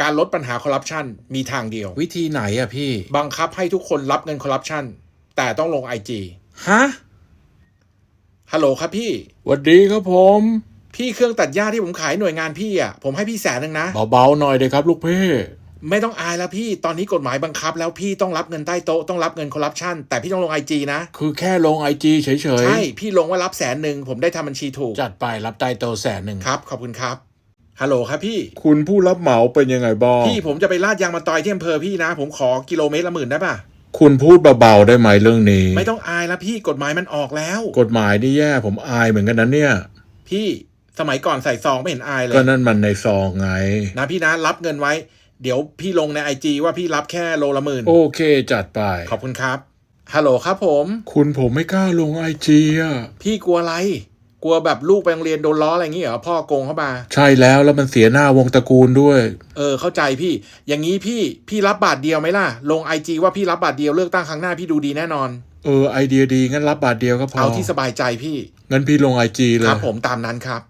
การลดปัญหาคอร์รัปชันมีทางเดียว วิธีไหนอะพี่ บังคับให้ทุกคนรับเงินคอร์รัปชันแต่ต้องลง IG ฮะฮัลโหลครับพี่หวัดดีครับผม พี่เครื่องตัดหญ้าที่ผมขายหน่วยงานพี่อะผมให้พี่แสนหนึ่งนะ เบาๆหน่อยเดยครับ ลูกเพ่ไม่ต้องอายแล้วพี่ตอนนี้กฎหมายบังคับ แล้วพี่ต้องรับเงินใต้โต๊ะต้องรับเงินคอร์รัปชันแต่พี่ต้องลง IG นะ คือแค่ลงไอจีเฉยใช่พี่ลงว่ารับแสนหนึ่งผมได้ทำบัญชีถูกๆจัดไปรับใต้โตะแสนหนึ่งครับขอบคุณครับ ฮัลโหลครับพี่ คุณผู้รับเหมาเป็นยังไงบ้างพี่ผมจะไปลาดยางมาตอยที่อำเภอพี่นะ ผมขอกิโลเมตรละหมื่นได้ป่ะคุณพูดเบาๆได้ไหมเรื่องนี้ ไม่ต้องอายแล้วพี่กฎหมายมันออกแล้ว กฎหมายนี่แย่ผมอายเหมือนกันนะเนี่ย พี่สมัยก่อนใส่ซองไม่เห็นอายเลยก็นั่นมันในซองไง นะพี่นะรับเงินไว้ เดี๋ยวพี่ลงในไอจว่าพี่รับแค่โลละหมื่นโอเคจัดไป ขอบคุณครับฮัลโหลครับผม คุณผมไม่กล้าลงไอจีอะพี่กลัวอะไร กลัวแบบลูกไปโรงเรียนโดนล้ออะไรอย่างงี้เหรอพ่อโกงเข้ามา ใช่แล้วแล้วมันเสียหน้าวงตระกูลด้วย เออ เข้าใจพี่ อย่างนี้พี่พี่รับบาทเดียวไหมล่ะ ลงไอจว่าพี่รับบาทเดียวเลือกตั้งครั้งหน้าพี่ดูดีแน่นอน เออไอเดียดีงั้นรับบาทเดียวก็พอเอาที่สบายใจพี่งั้นพี่ลงไอจีเลคยรับผมตามนั้นครับ